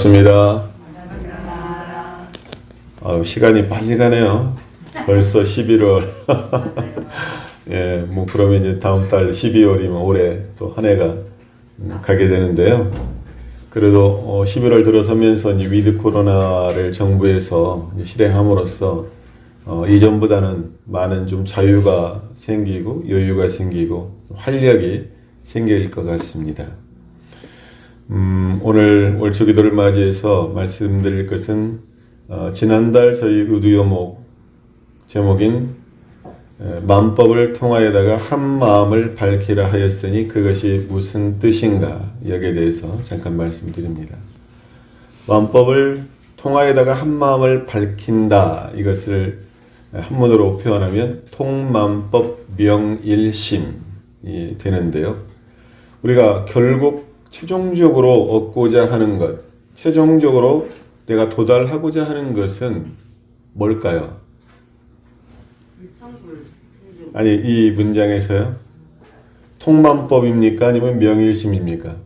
좋습니다. 아, 시간이 빨리 가네요. 벌써 11월. 예, 뭐 그러면 이제 다음 달 12월이면 올해 또 한 해가 음, 가게 되는데요. 그래도 어, 11월 들어서면서 이제 위드 코로나를 정부에서 실행함으로써 어, 이전보다는 많은 좀 자유가 생기고 여유가 생기고 활력이 생길 것 같습니다. 음, 오늘 월초 기도를 맞이해서 말씀드릴 것은 어, 지난달 저희 의두요목 제목인 에, 만법을 통하여다가 한 마음을 밝히라 하였으니 그것이 무슨 뜻인가 여기에 대해서 잠깐 말씀드립니다. 만법을 통하여다가 한 마음을 밝힌다 이것을 한문으로 표현하면 통만법 명일심이 되는데요. 우리가 결국 최종적으로 얻고자 하는 것, 최종적으로 내가 도달하고자 하는 것은 뭘까요? 아니 이 문장에서요. 통만법입니까? 아니면 명일심입니까?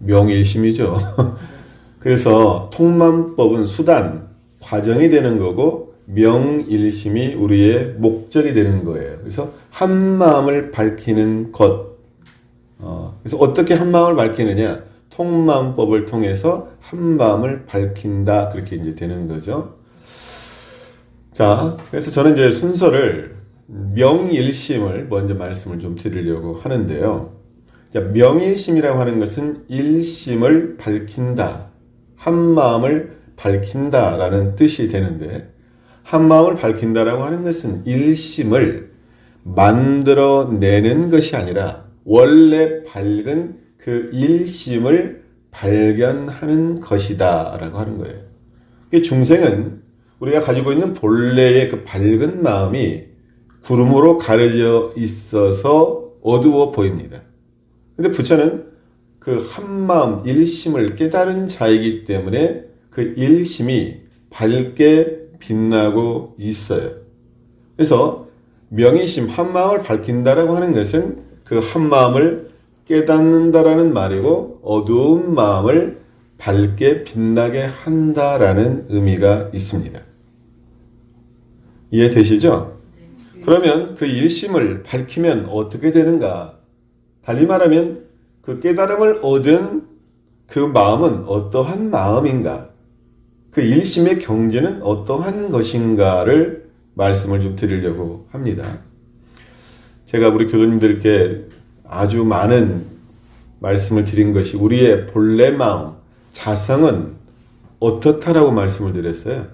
명일심이죠. 그래서 통만법은 수단, 과정이 되는 거고 명일심이 우리의 목적이 되는 거예요. 그래서 한 마음을 밝히는 것. 어, 그래서 어떻게 한 마음을 밝히느냐? 통마음법을 통해서 한 마음을 밝힌다. 그렇게 이제 되는 거죠. 자, 그래서 저는 이제 순서를 명일심을 먼저 말씀을 좀 드리려고 하는데요. 자, 명일심이라고 하는 것은 일심을 밝힌다. 한 마음을 밝힌다라는 뜻이 되는데, 한 마음을 밝힌다라고 하는 것은 일심을 만들어내는 것이 아니라 원래 밝은 그 일심을 발견하는 것이다 라고 하는 거예요. 그 중생은 우리가 가지고 있는 본래의 그 밝은 마음이 구름으로 가려져 있어서 어두워 보입니다. 근데 부처는 그 한마음 일심을 깨달은 자이기 때문에 그 일심이 밝게 빛나고 있어요. 그래서 명의심 한마음을 밝힌다라고 하는 것은 그 한 마음을 깨닫는다라는 말이고 어두운 마음을 밝게 빛나게 한다라는 의미가 있습니다. 이해되시죠? 그러면 그 일심을 밝히면 어떻게 되는가? 달리 말하면 그 깨달음을 얻은 그 마음은 어떠한 마음인가? 그 일심의 경제는 어떠한 것인가를 말씀을 좀 드리려고 합니다. 제가 우리 교도님들께 아주 많은 말씀을 드린 것이 우리의 본래 마음, 자성은 어떻다라고 말씀을 드렸어요.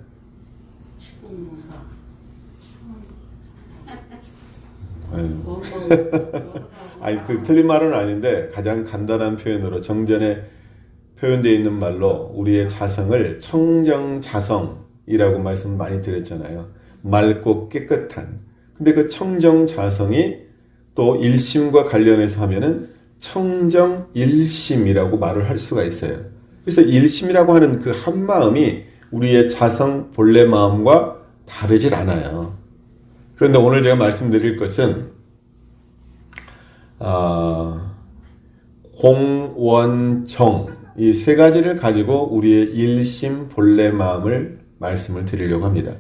아니 그 틀린 말은 아닌데 가장 간단한 표현으로 정전에 표현되어 있는 말로 우리의 자성을 청정자성이라고 말씀 많이 드렸잖아요. 맑고 깨끗한. 근데 그 청정자성이 또 일심과 관련해서 하면은 청정일심이라고 말을 할 수가 있어요. 그래서 일심이라고 하는 그 한 마음이 우리의 자성 본래 마음과 다르질 않아요. 그런데 오늘 제가 말씀드릴 것은 아, 공원정 이 세 가지를 가지고 우리의 일심 본래 마음을 말씀을 드리려고 합니다.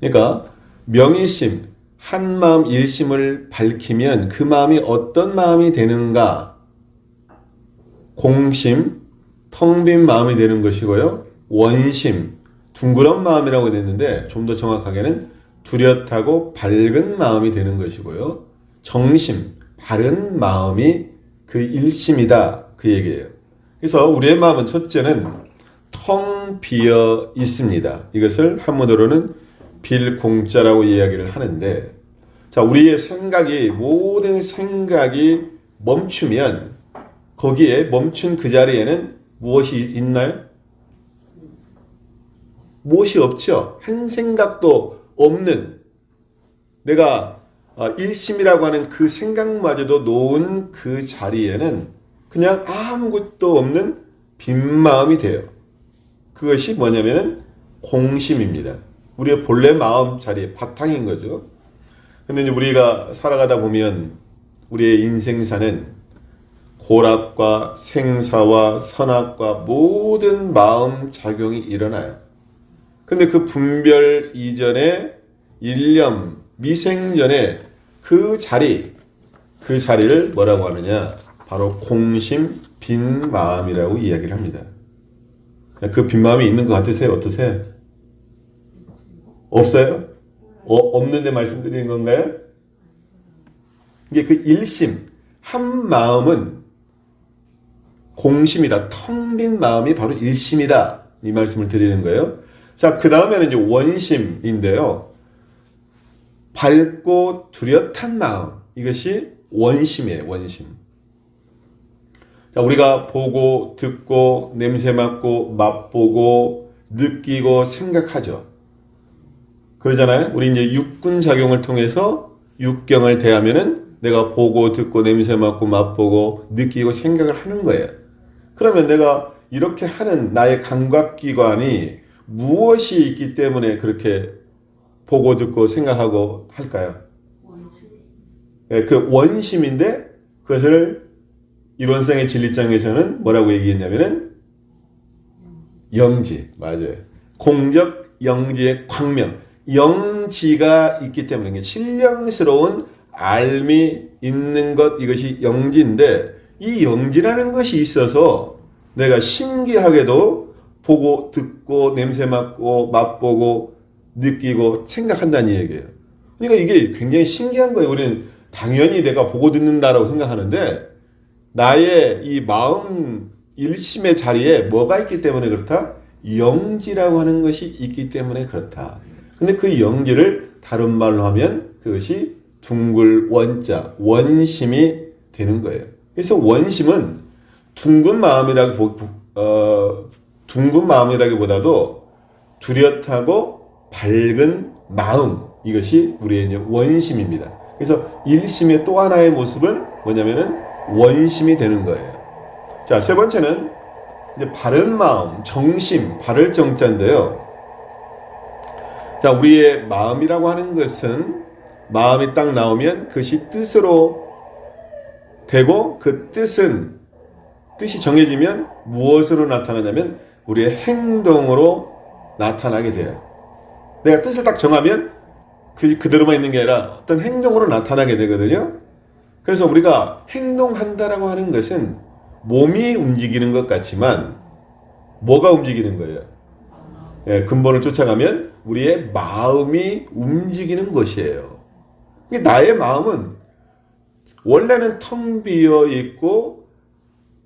그러니까 명의심 한 마음 일심을 밝히면 그 마음이 어떤 마음이 되는가? 공심 텅 빈 마음이 되는 것이고요. 원심 둥그런 마음이라고 됐는데 좀 더 정확하게는 뚜렷하고 밝은 마음이 되는 것이고요. 정심 바른 마음이 그 일심이다 그 얘기예요. 그래서 우리의 마음은 첫째는 텅 비어 있습니다. 이것을 한문으로는 빌공자라고 이야기를 하는데 자 우리의 생각이 모든 생각이 멈추면 거기에 멈춘 그 자리에는 무엇이 있나요? 무엇이 없죠. 한 생각도 없는 내가 어, 일심이라고 하는 그 생각마저도 놓은 그 자리에는 그냥 아무것도 없는 빈 마음이 돼요. 그것이 뭐냐면은 공심입니다. 우리의 본래 마음 자리의 바탕인 거죠. 근데 우리가 살아가다 보면 우리의 인생사는 고락과 생사와 선악과 모든 마음 작용이 일어나요. 근데 그 분별 이전에 일념, 미생 전에 그 자리, 그 자리를 뭐라고 하느냐? 바로 공심, 빈 마음이라고 이야기를 합니다. 그 빈 마음이 있는 것 같으세요? 어떠세요? 없어요? 어, 없는데 말씀드리는 건가요? 이게 그 일심, 한 마음은 공심이다. 텅 빈 마음이 바로 일심이다. 이 말씀을 드리는 거예요. 자, 그 다음에는 이제 원심인데요. 밝고 뚜렷한 마음. 이것이 원심이에요, 원심. 자, 우리가 보고, 듣고, 냄새 맡고, 맛보고, 느끼고, 생각하죠. 그러잖아요. 우리 이제 육군 작용을 통해서 육경을 대하면은 내가 보고, 듣고, 냄새 맡고, 맛보고, 느끼고, 생각을 하는 거예요. 그러면 내가 이렇게 하는 나의 감각기관이 무엇이 있기 때문에 그렇게 보고 듣고 생각하고 할까요? 예, 그 원심인데 그것을 이론상의 진리장에서는 뭐라고 얘기했냐면은 영지 맞아요. 공적 영지의 광명 영지가 있기 때문에 신령스러운 알미 있는 것 이것이 영지인데 이 영지라는 것이 있어서 내가 신기하게도 보고 듣고 냄새 맡고 맛보고 느끼고 생각한다는 얘기예요. 그러니까 이게 굉장히 신기한 거예요. 우리는 당연히 내가 보고 듣는다라고 생각하는데 나의 이 마음 일심의 자리에 뭐가 있기 때문에 그렇다? 영지라고 하는 것이 있기 때문에 그렇다. 근데 그 영지를 다른 말로 하면 그것이 둥글 원자, 원심이 되는 거예요. 그래서 원심은 둥근 마음이라고 어, 둥근 마음이라기보다도 뚜렷하고 밝은 마음 이것이 우리의 원심입니다. 그래서 일심의 또 하나의 모습은 뭐냐면은 원심이 되는 거예요. 자, 세 번째는 이제 바른 마음, 정심, 바를 정자인데요. 자, 우리의 마음이라고 하는 것은 마음이 딱 나오면 그것이 뜻으로 되고 그 뜻은 뜻이 정해지면 무엇으로 나타나냐면 우리의 행동으로 나타나게 돼요. 내가 뜻을 딱 정하면 그, 그대로만 있는 게 아니라 어떤 행동으로 나타나게 되거든요. 그래서 우리가 행동한다라고 하는 것은 몸이 움직이는 것 같지만 뭐가 움직이는 거예요? 예, 근본을 쫓아가면 우리의 마음이 움직이는 것이에요. 나의 마음은 원래는 텅 비어 있고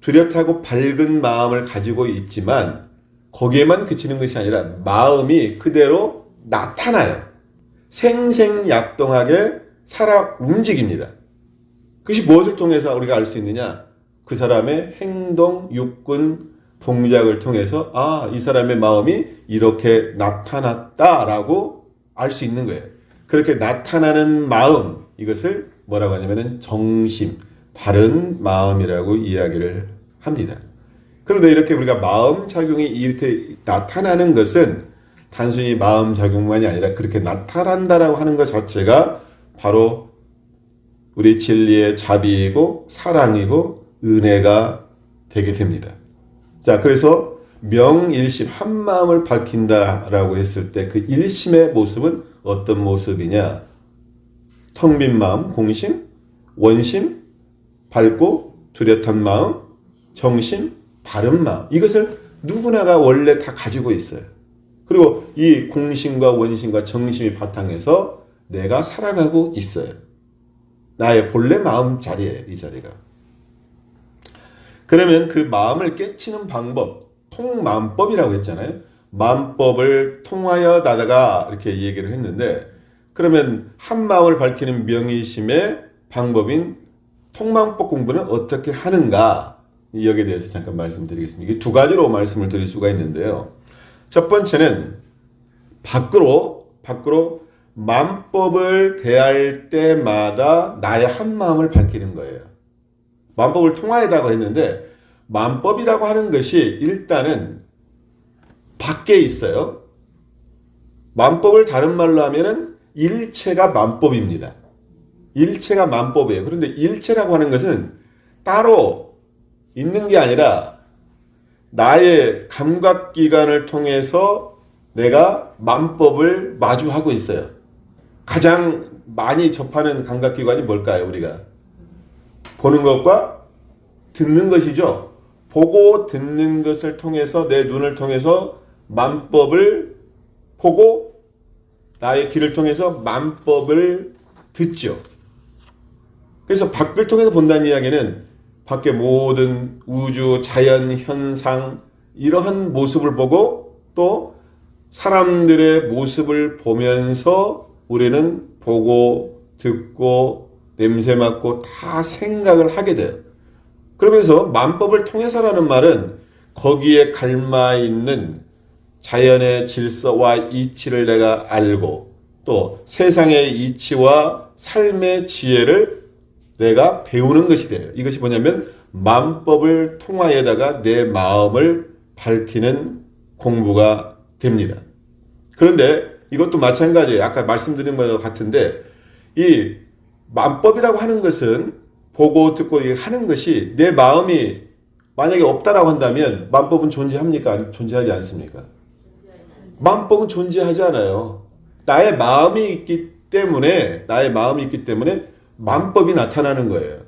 뚜렷하고 밝은 마음을 가지고 있지만 거기에만 그치는 것이 아니라 마음이 그대로 나타나요. 생생약동하게 살아 움직입니다. 그것이 무엇을 통해서 우리가 알 수 있느냐? 그 사람의 행동, 육군, 동작을 통해서 아, 이 사람의 마음이 이렇게 나타났다라고 알 수 있는 거예요. 그렇게 나타나는 마음, 이것을 뭐라고 하냐면은 정심, 바른 마음이라고 이야기를 합니다. 그런데 이렇게 우리가 마음 작용이 이렇게 나타나는 것은 단순히 마음 작용만이 아니라 그렇게 나타난다라고 하는 것 자체가 바로 우리 진리의 자비이고 사랑이고 은혜가 되게 됩니다. 자, 그래서 명일심 한 마음을 밝힌다라고 했을 때 그 일심의 모습은 어떤 모습이냐? 텅 빈 마음, 공심, 원심, 밝고 뚜렷한 마음, 정심, 바른 마음. 이것을 누구나가 원래 다 가지고 있어요. 그리고 이 공심과 원심과 정심이 바탕에서 내가 살아가고 있어요. 나의 본래 마음 자리에 이 자리가. 그러면 그 마음을 깨치는 방법, 통마음법이라고 했잖아요. 마음법을 통하여 다다가 이렇게 얘기를 했는데 그러면 한 마음을 밝히는 명의심의 방법인 통마음법 공부는 어떻게 하는가 여기에 대해서 잠깐 말씀드리겠습니다. 이게 두 가지로 말씀을 드릴 수가 있는데요. 첫 번째는 밖으로 밖으로 만법을 대할 때마다 나의 한 마음을 밝히는 거예요. 만법을 통하여다고 했는데 만법이라고 하는 것이 일단은 밖에 있어요. 만법을 다른 말로 하면은 일체가 만법입니다. 일체가 만법이에요. 그런데 일체라고 하는 것은 따로 있는 게 아니라 나의 감각기관을 통해서 내가 만법을 마주하고 있어요. 가장 많이 접하는 감각기관이 뭘까요, 우리가? 보는 것과 듣는 것이죠. 보고 듣는 것을 통해서 내 눈을 통해서 만법을 보고 나의 귀를 통해서 만법을 듣죠. 그래서 밖을 통해서 본다는 이야기는 밖의 모든 우주, 자연, 현상 이러한 모습을 보고 또 사람들의 모습을 보면서 우리는 보고 듣고 냄새 맡고 다 생각을 하게 돼요. 그러면서 만법을 통해서라는 말은 거기에 갈마 있는 자연의 질서와 이치를 내가 알고 또 세상의 이치와 삶의 지혜를 내가 배우는 것이 돼요. 이것이 뭐냐면 만법을 통하여다가 내 마음을 밝히는 공부가 됩니다. 그런데 이것도 마찬가지예요. 아까 말씀드린 것과 같은데 이 만법이라고 하는 것은 보고 듣고 하는 것이 내 마음이 만약에 없다라고 한다면 만법은 존재합니까? 존재하지 않습니까? 만법은 존재하지 않아요. 나의 마음이 있기 때문에 나의 마음이 있기 때문에 만법이 나타나는 거예요.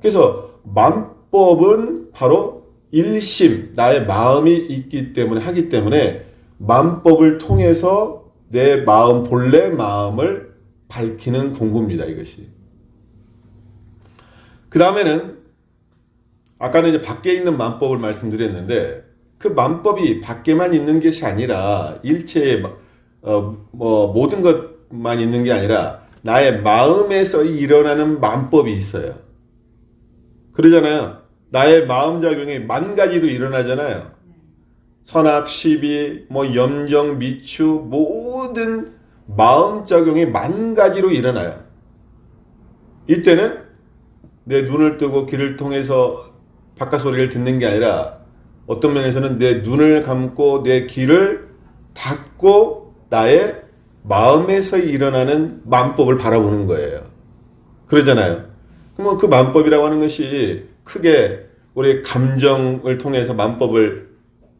그래서 만법은 바로 일심 나의 마음이 있기 때문에 하기 때문에 만법을 통해서 내 마음 본래 마음을 밝히는 공부입니다. 이것이. 그 다음에는 아까는 이제 밖에 있는 만법을 말씀드렸는데 그 만법이 밖에만 있는 것이 아니라 일체의 어, 뭐 모든 것만 있는 게 아니라 나의 마음에서 일어나는 만법이 있어요. 그러잖아요. 나의 마음 작용이 만 가지로 일어나잖아요. 선악, 시비, 뭐 염정, 미추 모든 마음 작용이 만 가지로 일어나요. 이때는 내 눈을 뜨고 귀를 통해서 바깥 소리를 듣는 게 아니라 어떤 면에서는 내 눈을 감고 내 귀를 닫고 나의 마음에서 일어나는 만법을 바라보는 거예요. 그러잖아요. 그러면 그 만법이라고 하는 것이 크게 우리 감정을 통해서 만법을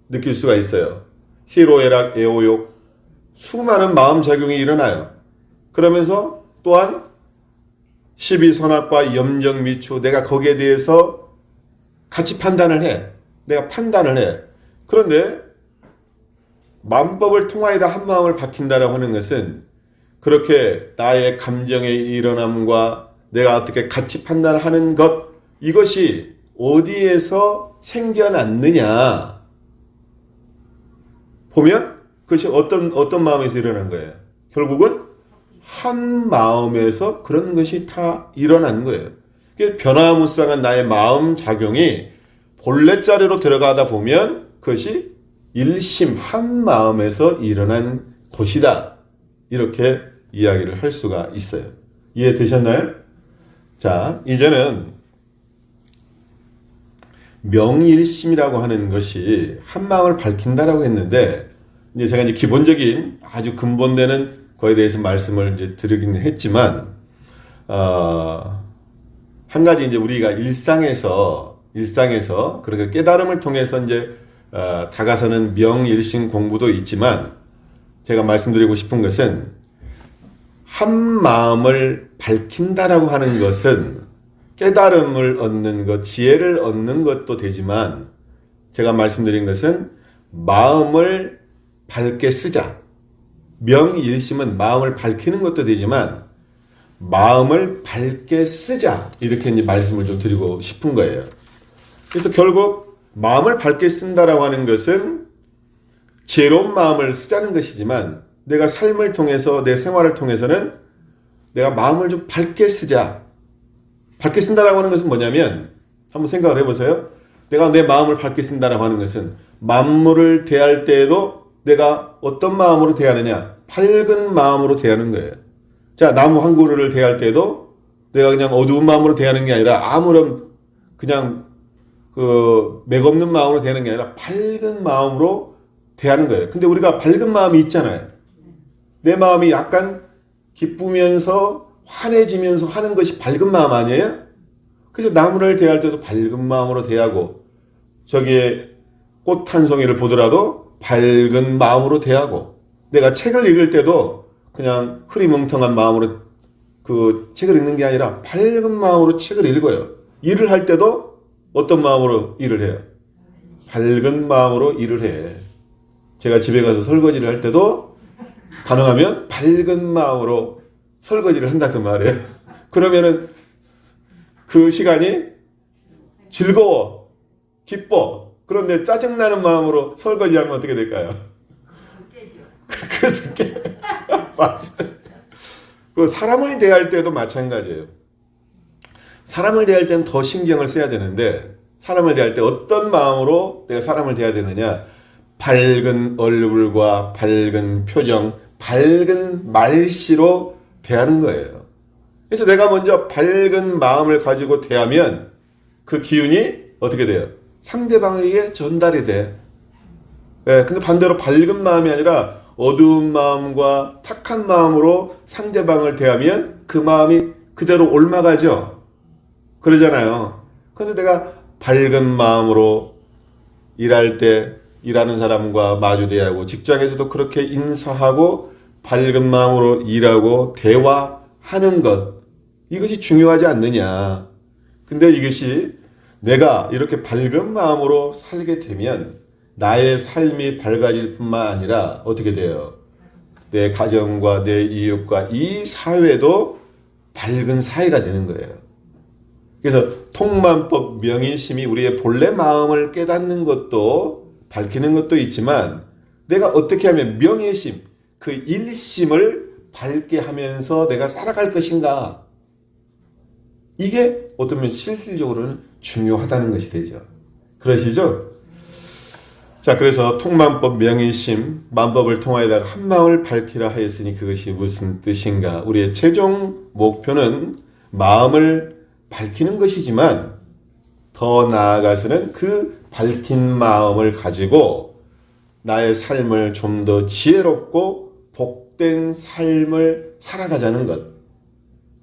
느낄 수가 있어요. 희로애락, 애호욕, 수많은 마음 작용이 일어나요. 그러면서 또한 시비선악과 염정 미추 내가 거기에 대해서 같이 판단을 해. 내가 판단을 해. 그런데 만법을 통하여다 한 마음을 박힌다라고 하는 것은 그렇게 나의 감정의 일어남과 내가 어떻게 같이 판단을 하는 것 이것이 어디에서 생겨났느냐 보면 그것이 어떤 어떤 마음에서 일어난 거예요. 결국은 한 마음에서 그런 것이 다 일어난 거예요. 변화무쌍한 나의 마음 작용이 본래 자리로 들어가다 보면 그것이 일심 한 마음에서 일어난 것이다. 이렇게 이야기를 할 수가 있어요. 이해되셨나요? 자, 이제는 명일심이라고 하는 것이 한 마음을 밝힌다라고 했는데 이제 제가 이제 기본적인 아주 근본되는 거에 대해서 말씀을 이제 드리긴 했지만 어, 한 가지 이제 우리가 일상에서 일상에서 그렇게 깨달음을 통해서 이제 어, 다가서는 명일심 공부도 있지만 제가 말씀드리고 싶은 것은 한 마음을 밝힌다라고 하는 것은 깨달음을 얻는 것, 지혜를 얻는 것도 되지만 제가 말씀드린 것은 마음을 밝게 쓰자. 명일심은 마음을 밝히는 것도 되지만 마음을 밝게 쓰자. 이렇게 이제 말씀을 좀 드리고 싶은 거예요. 그래서 결국 마음을 밝게 쓴다라고 하는 것은 지혜로운 마음을 쓰자는 것이지만 내가 삶을 통해서 내 생활을 통해서는 내가 마음을 좀 밝게 쓰자. 밝게 쓴다라고 하는 것은 뭐냐면 한번 생각을 해보세요. 내가 내 마음을 밝게 쓴다라고 하는 것은 만물을 대할 때에도 내가 어떤 마음으로 대하느냐? 밝은 마음으로 대하는 거예요. 자, 나무 한 그루를 대할 때도 내가 그냥 어두운 마음으로 대하는 게 아니라 아무런 그냥 그 맥없는 마음으로 대하는 게 아니라 밝은 마음으로 대하는 거예요. 근데 우리가 밝은 마음이 있잖아요. 내 마음이 약간 기쁘면서 환해지면서 하는 것이 밝은 마음 아니에요? 그래서 나무를 대할 때도 밝은 마음으로 대하고 저기에 꽃 한 송이를 보더라도 밝은 마음으로 대하고 내가 책을 읽을 때도 그냥 흐리멍텅한 마음으로 그 책을 읽는 게 아니라 밝은 마음으로 책을 읽어요. 일을 할 때도 어떤 마음으로 일을 해요? 밝은 마음으로 일을 해. 제가 집에 가서 설거지를 할 때도 가능하면 밝은 마음으로 설거지를 한다 그 말이에요. 그러면은 그 시간이 즐거워, 기뻐. 그런데 짜증나는 마음으로 설거지하면 어떻게 될까요? 그래서 깨. 맞아. 그 사람을 대할 때도 마찬가지예요. 사람을 대할 때는 더 신경을 써야 되는데 사람을 대할 때 어떤 마음으로 내가 사람을 대해야 되느냐? 밝은 얼굴과 밝은 표정, 밝은 말씨로 대하는 거예요. 그래서 내가 먼저 밝은 마음을 가지고 대하면 그 기운이 어떻게 돼요? 상대방에게 전달이 돼. 예, 근데 반대로 밝은 마음이 아니라 어두운 마음과 탁한 마음으로 상대방을 대하면 그 마음이 그대로 옮아가죠. 그러잖아요. 근데 내가 밝은 마음으로 일할 때 일하는 사람과 마주 대하고 직장에서도 그렇게 인사하고 밝은 마음으로 일하고 대화하는 것 이것이 중요하지 않느냐. 근데 이것이 내가 이렇게 밝은 마음으로 살게 되면 나의 삶이 밝아질 뿐만 아니라 어떻게 돼요? 내 가정과 내 이웃과 이 사회도 밝은 사회가 되는 거예요. 그래서 통만법 명인심이 우리의 본래 마음을 깨닫는 것도 밝히는 것도 있지만 내가 어떻게 하면 명인심, 그 일심을 밝게 하면서 내가 살아갈 것인가. 이게 어쩌면 실질적으로는 중요하다는 것이 되죠. 그러시죠? 자, 그래서 통만법 명인심, 만법을 통하여다가 한 마음을 밝히라 하였으니 그것이 무슨 뜻인가? 우리의 최종 목표는 마음을 밝히는 것이지만 더 나아가서는 그 밝힌 마음을 가지고 나의 삶을 좀 더 지혜롭고 복된 삶을 살아가자는 것.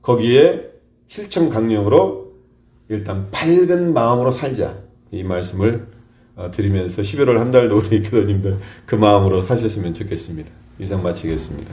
거기에 실천 강령으로 일단 밝은 마음으로 살자. 이 말씀을 어, 드리면서 11월 한 달도 우리 교도님들 그 마음으로 사셨으면 좋겠습니다. 이상 마치겠습니다.